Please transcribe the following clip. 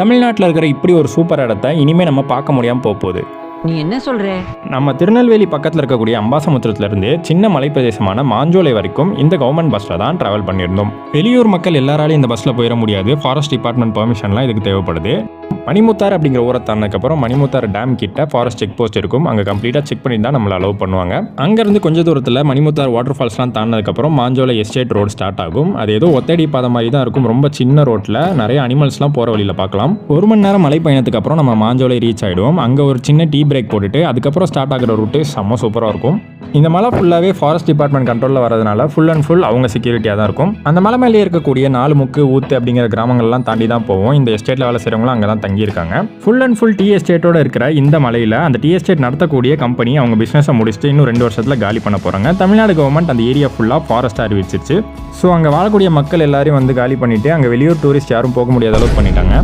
தமிழ்நாட்டில் இருக்கிற இப்படி ஒரு சூப்பர் இடத்த இனிமேல் நம்ம பார்க்க முடியாமல் போக போகுது. நீ என்ன சொல்ற? நம்ம திருநெல்வேலி பக்கத்தில் இருக்கக்கூடிய அம்பாசமுத்திரத்துலேருந்து சின்ன மலைப்பிரதேசமான மாஞ்சோலை வரைக்கும் இந்த கவர்மெண்ட் பஸ்ஸில் தான் ட்ராவல் பண்ணியிருந்தோம். வெளியூர் மக்கள் எல்லாராலையும் இந்த பஸ்ஸில் போயிட முடியாது. ஃபாரஸ்ட் டிபார்ட்மெண்ட் பெர்மிஷன்லாம் இதுக்கு தேவைப்படுது. மணிமுத்தார் அப்படிங்கிற ஊரை தாண்டினதுக்கப்புறம் மணிமுத்தார் டேம் கிட்ட ஃபாரஸ்ட் செக் போஸ்ட் இருக்கும். அங்கே கம்ப்ளீட்டாக செக் பண்ணி தான் நம்மளை அலோவ் பண்ணுவாங்க. அங்கேருந்து கொஞ்சம் தூரத்தில் மணிமுத்தார் வாட்டர் ஃபால்ஸ்லாம் தாண்டினதுக்கப்புறம் மாஞ்சோலை எஸ்டேட் ரோடு ஸ்டார்ட் ஆகும். அது ஏதோ ஒத்தடி பாதை மாதிரி தான் இருக்கும். ரொம்ப சின்ன ரோட்டில் நிறைய அனிமல்ஸ்லாம் போகிற வழியில் பார்க்கலாம். ஒரு மணி நேரம் மலை பயணத்துக்கு அப்புறம் நம்ம மாஞ்சோலை ரீச் ஆகிடுவோம் அங்கே ஒரு சின்ன டீ பிரேக் போட்டுட்டு அதுக்கப்புறம் ஸ்டார்ட் ஆகிற ரூட்டு செம்ம சூப்பராக இருக்கும். இந்த மலை ஃபுல்லாகவே ஃபாரஸ்ட் டிபார்ட்மெண்ட் கண்ட்ரோலில் வரதுனால ஃபுல் அண்ட் ஃபுல் அவங்க செக்யூரிட்டியாக தான் இருக்கும். அந்த மலை மேலே இருக்கக்கூடிய நாலு முக்கு ஊத்து அப்படிங்கிற கிராமங்கள்லாம் தாண்டி தான் போவோம். இந்த எஸ்டேட்டில் வேலை செய்கிறவங்களும் அங்கே தான் தங்கியிருக்காங்க. ஃபுல் அண்ட் ஃபுல் டீ எஸ்டேட்டோட இருக்கிற இந்த மலையில் அந்த டீ எஸ்டேட் நடத்தக்கூடிய கம்பெனி அவங்க பிஸ்னஸை முடிச்சுட்டு இன்னும் ரெண்டு வருஷத்தில் காலி பண்ண போகிறாங்க தமிழ்நாடு கவர்மெண்ட் அந்த ஏரியா ஃபுல்லாக ஃபாரஸ்ட்டாக அறிவிச்சிருச்சு. ஸோ அங்கே வாழக்கூடிய மக்கள் எல்லாரையும் வந்து காலி பண்ணிவிட்டு அங்கே வெளியூர் டூரிஸ்ட் யாரும் போக முடியாத அளவுக்கு பண்ணிட்டாங்க.